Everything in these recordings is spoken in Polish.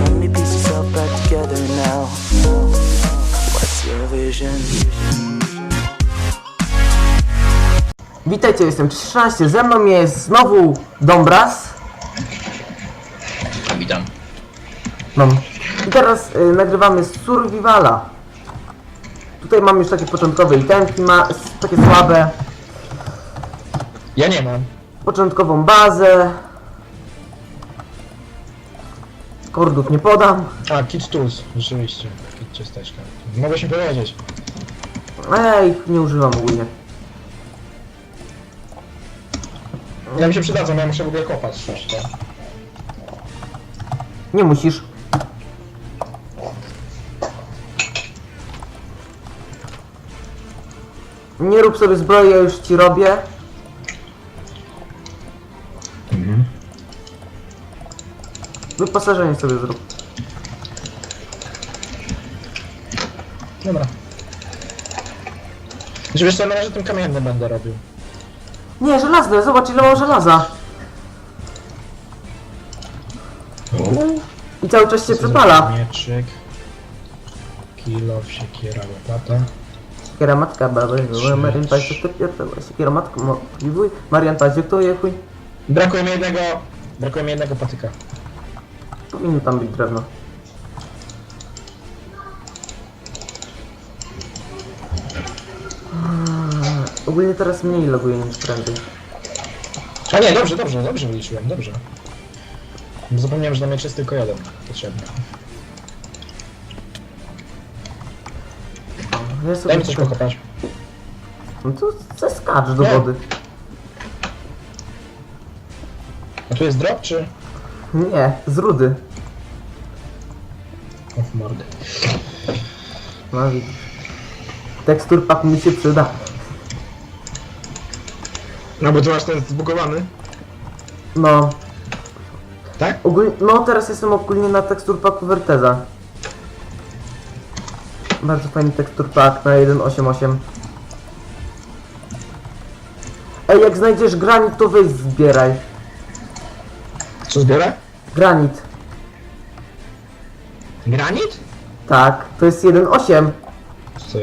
let me piece yourself back together now. What's your vision? Witajcie, jestem 13, ze mną jest znowu Dombras. Witam. No. I teraz y, nagrywamy Survivala. Tutaj mam już takie początkowe itemki, ma takie słabe, Ja nie mam. początkową bazę. Kordów nie podam, A, Kit Tools, rzeczywiście. Kit ciasteczka. Mogłeś mi powiedzieć. ich nie używam ogólnie. Ja mi się przydadzą, ja muszę w ogóle kopać coś, tak? Nie musisz. Nie rób sobie zbroi, ja już ci robię. Wyposażenie sobie zrób. Dobra. Znaczy wiesz co, na razie tym kamiennym będę robił. Nie, żelazne, zobacz ile mam żelaza. I cały czas się przepala. Mieczyk. Kilo, siekiera, łopata. Siekiera matka, baby, Marian Paździok to pierdolę. Siekiera matka, mogliwuj. Marian Paździok to je chuj. Brakuje mi jednego... Brakuje mi jednego patyka. Powinno tam być drewno. Hmm, Ogólnie teraz mniej loguję niż prędzej. A nie, dobrze, dobrze, dobrze wyliczyłem, dobrze. Zapomniałem, że na miecz jest tylko jeden potrzebny. Ja Daj sobie mi coś tutaj- pokopać. No to zeskacz do Nie. wody. A tu jest drop, czy... Nie, z rudy. O, w mordę. No widzisz. Tekstur pak mi się przyda. No bo tu masz ten zbugowany. No. Tak? Ogólnie, no teraz jestem ogólnie na tekstur paku Verteza. Bardzo fajny tekstur pak na 1.8.8. Ej, jak znajdziesz granit, to weź zbieraj. Co zbiorę? Granit. Granit? Tak, to jest 1.8. Co?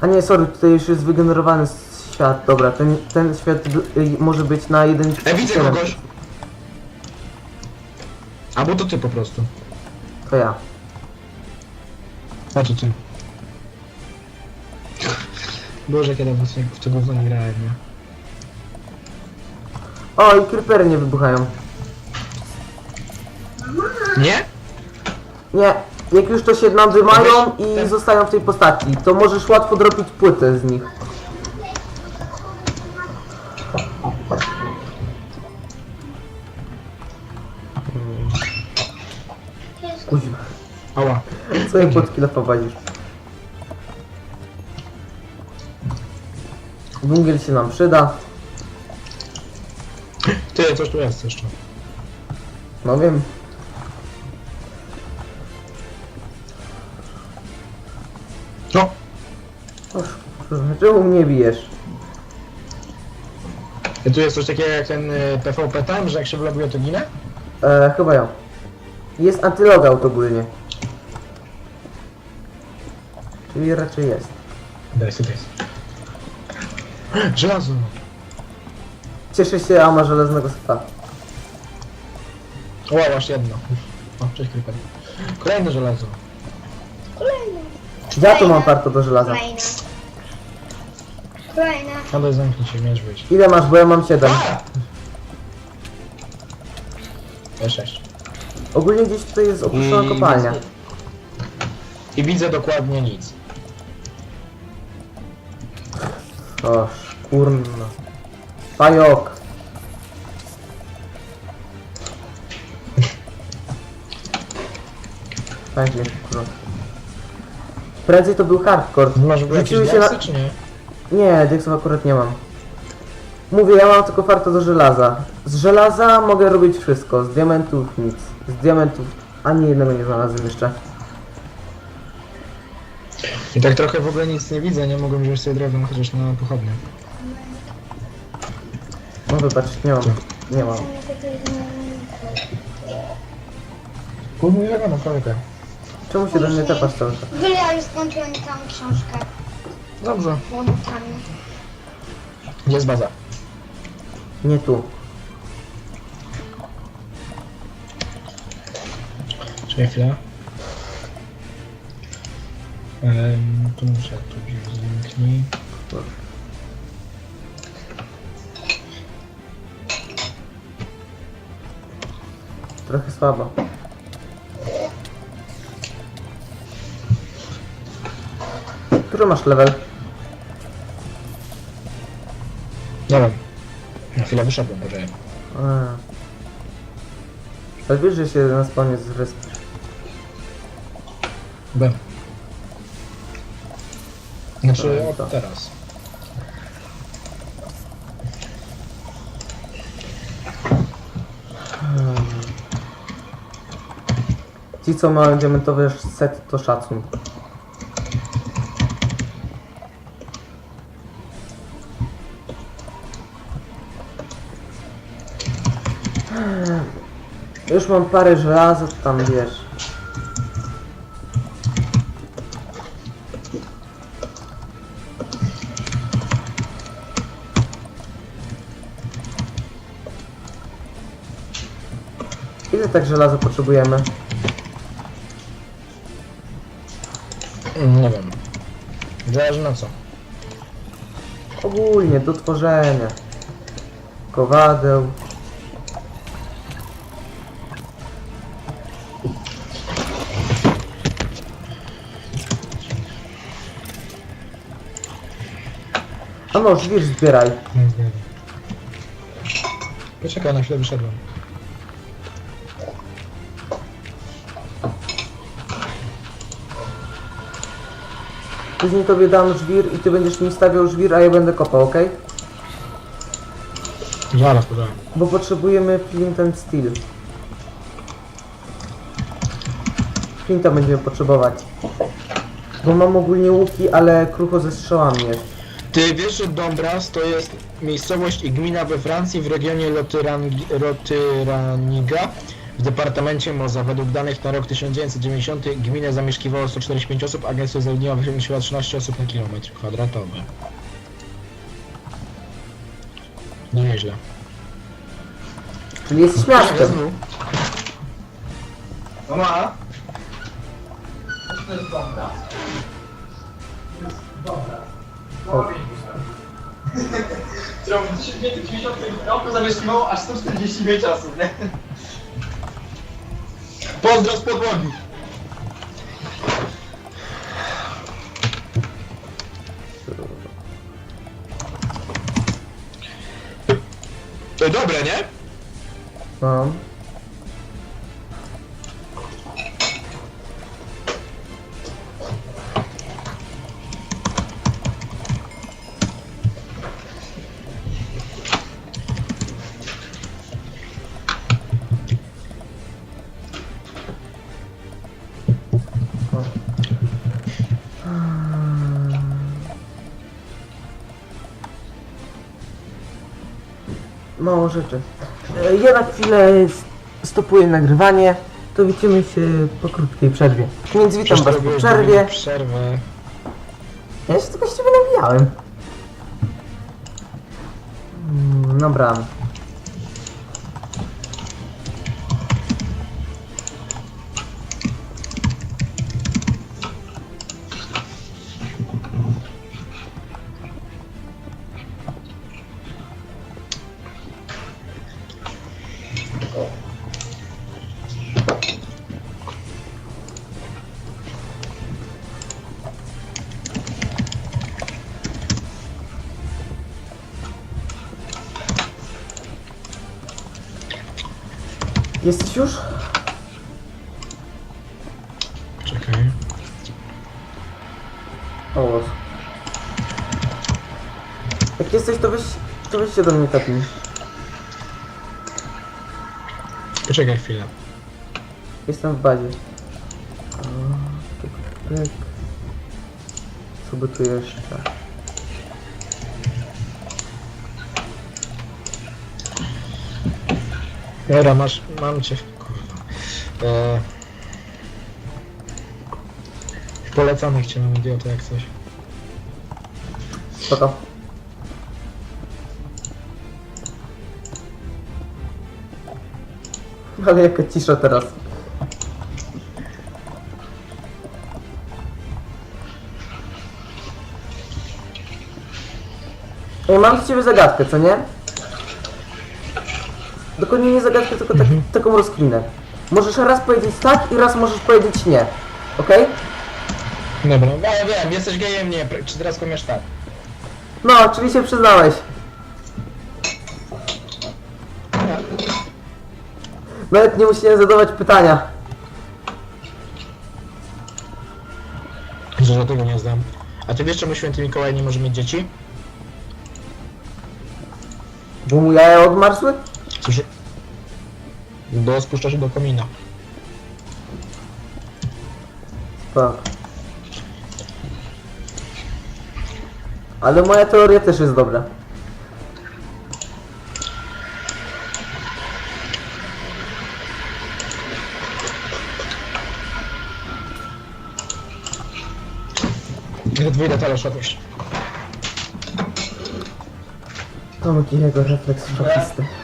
A nie, sorry, tutaj już jest wygenerowany świat. Dobra, ten, ten świat y, może być na 1. E, widzę kogoś. Albo to ty po prostu. To ja. A to ty. Boże, kiedy w tego nie grałem, nie? O, i creepery nie wybuchają. Nie? Nie, jak już to się nadymają Weź i ten- zostają w tej postaci, to możesz łatwo dropić płytę z nich. Kuźwa, Ała. co je pod kilo prowadzisz? Bungiel się nam przyda. Ty, coś tu jest jeszcze. No wiem. No. Oż, kurwa, czemu mnie bijesz? I tu jest coś takiego jak ten y, PvP Time, że jak się wloguje to ginę? E, chyba ja. Jest antylogout ogólnie. Czyli raczej jest. Daj sobie jest. Żelazo. Cieszę się, a ma żelaznego seta. O, masz jedno. O, cześć Creeper. Kolejne żelazo. Ja tu mam warto do żelaza. Kolejna. Kolejna. Nadal zamknij się, miecz wyjść. Ile masz, bo ja mam 7. Ja sześć. Ogólnie gdzieś tutaj jest opuszczona kopalnia. I widzę dokładnie nic. Oż, kurna. Pajok. Fajnie, kurwa. Prędzej to był hardcore. Masz jakieś Rzuciły się na... czy nie? Nie, diaksów akurat nie mam. Mówię, ja mam tylko farto do żelaza. Z żelaza mogę robić wszystko, z diamentów nic. Z diamentów ani jednego nie znalazłem jeszcze. I tak trochę w ogóle nic nie widzę, nie mogłem wziąć sobie drewno chociaż na pochodnie. No wybacz, nie mam. Nie mam. Mnie to jest- Kurde, Czemu się do mnie cały czas? W ogóle ja już skończyłem tam książkę Dobrze. łomotami. Gdzie jest baza? Nie tu. Czekaj chwilę. Um, tu muszę tu gdzieś zamknij. Trochę słabo. Który masz level? Nie wiem. Na chwilę wyszedłem, poczekaj. A. Ale wiesz, że się na spawnie z resp... Byłem. Znaczy No od teraz. Ci co mają diamentowy set to szacun. Już mam parę żelaza, to tam wiesz. Ile tak żelaza potrzebujemy? Nie wiem. Zależy na co. Ogólnie do tworzenia. Kowadeł. No, żwir zbieraj. Poczekaj, na chwilę wyszedłem. Później tobie dam żwir i ty będziesz mi stawiał żwir, a ja będę kopał, ok? Zaraz, poczekaj. Bo potrzebujemy flint and steel. Flinta będziemy potrzebować. Bo mam ogólnie łuki, ale krucho ze strzałami jest. Ty wiesz, że Dombras to jest miejscowość i gmina we Francji w regionie Lotyrangi- Lotyraniga w departamencie Moza. Według danych na rok 1990 gminę zamieszkiwało 145 osób, a gęstość zaludnienia wynosiła 13 osób na kilometr kwadratowy. No nieźle. Czyli jest miastem. Mama? Którą w 1990 roku zamieszkiwało aż 145 osób, nie? Pozdro z podłogi! To dobre, nie? No. Mało rzeczy. E, Ja na chwilę stopuję nagrywanie. To widzimy się po krótkiej przerwie. Więc witam was po przerwie. Ja się tylko z ciebie nabijałem. Mm, Dobra. Jesteś już? Czekaj. O. Boże. Jak jesteś, to weź, to weź się do mnie tapnij. Poczekaj chwilę. Jestem w bazie. O, pyk, pyk. Co by tu jeszcze? Dobra, masz, mam cię, kurwa. E, Polecanych cię mam idiotę jak coś. Spoko. Ale jaka cisza teraz. Ej, mam do ciebie zagadkę, co nie? Dokładnie nie zagadkę, tylko tak, taką rozkminę. Możesz raz powiedzieć tak i raz możesz powiedzieć nie. Okej? Dobra, no ja wiem, jesteś gejem, nie, czy teraz komiesz tak? No, czyli się przyznałeś. Nawet nie musiałem zadawać pytania. Że tego nie znam. A ty wiesz czemu święty Mikołaj nie może mieć dzieci? Bo mu jaja odmarzły? Słyszy... Bo spuszcza się do komina. Tak. Ale moja teoria też jest dobra. Dwójne talerz otóż. Tomek i jego refleks szochisty.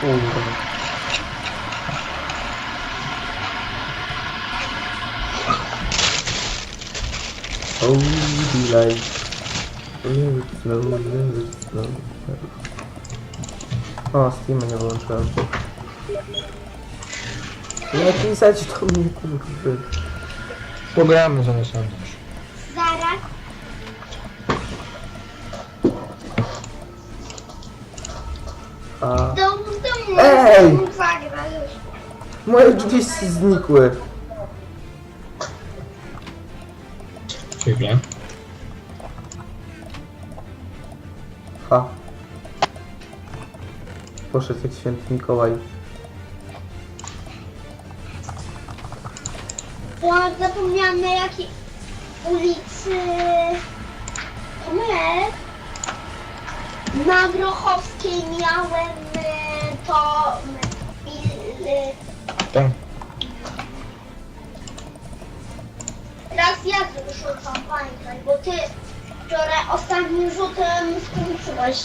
Oh god. Oh, delight. Nervous, no, nervous, no, no. oh, Steam nie włączyłem. Nie pisać to mnie, kurde. Programy zamieszane. Ej! mógł zagrać. Moje drzwi znikły. Chwilę. Ha. Poszedł jak święty Mikołaj. To zapomniałam na jakiej ulicy Tomek. Na Grochowskiej miałem Tak. Teraz ja rzucam, pamiętaj, bo ty wczoraj ostatnim rzutem skończyłeś.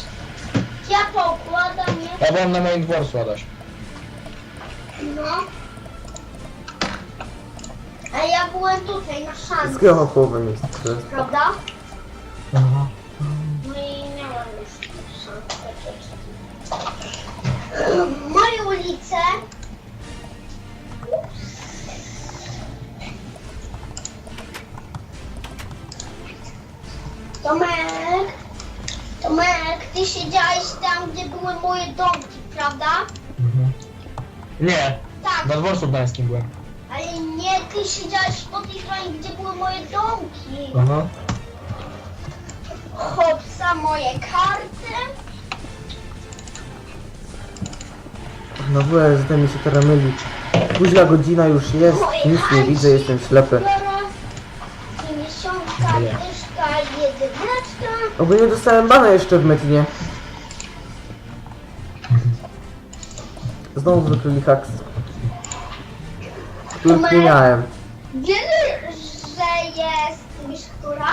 Ja to układam, nie? Ja byłem na moim dworcu, Adaś. No. A ja byłem tutaj na szans, połowę miejsca. to jest- prawda? Aha. No i miałam już szansę. Moje ulice. Siedziałeś tam, gdzie były moje domki, prawda? Mhm. Nie, Tak, na dworcu gdańskim byłem. ale nie, ty siedziałeś po tej stronie, gdzie były moje domki. Aha. Hopsa, moje karty. No WSD mi się teraz myli. Późna godzina już jest, nic nie widzę, jestem ślepy. Biorę Pięćdziesiątka, Nie. dyszka, jedyneczka. Ogólnie dostałem bana jeszcze w metinie. Znowu wykryli haks. Których nie miałem. Wiesz, że jest, wiesz, która?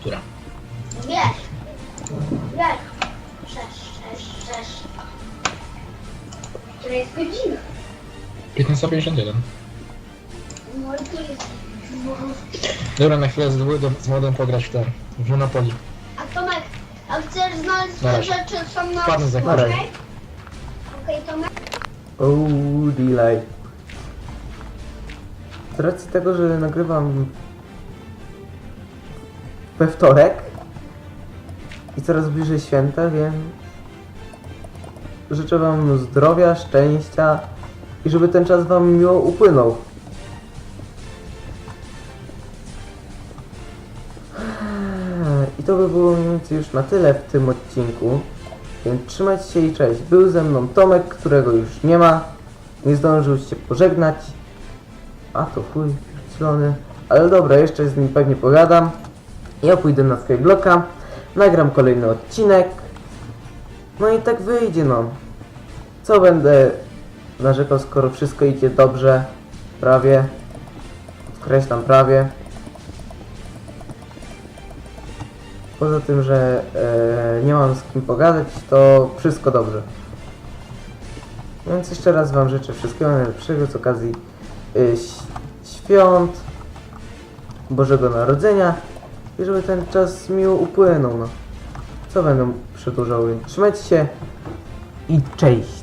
Która? Wiesz. Wiesz. Sześć, sześć, sześć. Która jest godzina? 1551. No i to jest... no. Dobra, na chwilę z, z, z młodym pograć w ten, w Monopoly. A Tomek, a chcesz znaleźć Na te rzeczy, są na Wpadnę za okej? Okej, Tomek? Oh, delay. Z racji tego, że nagrywam we wtorek, i coraz bliżej święta, więc życzę wam zdrowia, szczęścia i żeby ten czas wam miło upłynął. I to by było mniej więcej już na tyle w tym odcinku. Więc trzymajcie się i cześć. Był ze mną Tomek, którego już nie ma. Nie zdążył się pożegnać. A to chuj, zielony. Ale dobra, jeszcze z nim pewnie pogadam. Ja pójdę na Skyblocka. Nagram kolejny odcinek. No i tak wyjdzie no. Co będę narzekał, skoro wszystko idzie dobrze? Prawie. Podkreślam prawie. Poza tym, że e, nie mam z kim pogadać, to wszystko dobrze. Więc jeszcze raz Wam życzę wszystkiego najlepszego z okazji ś- świąt, Bożego Narodzenia i żeby ten czas miło upłynął. No. Co będę przedłużał? Trzymajcie się i cześć!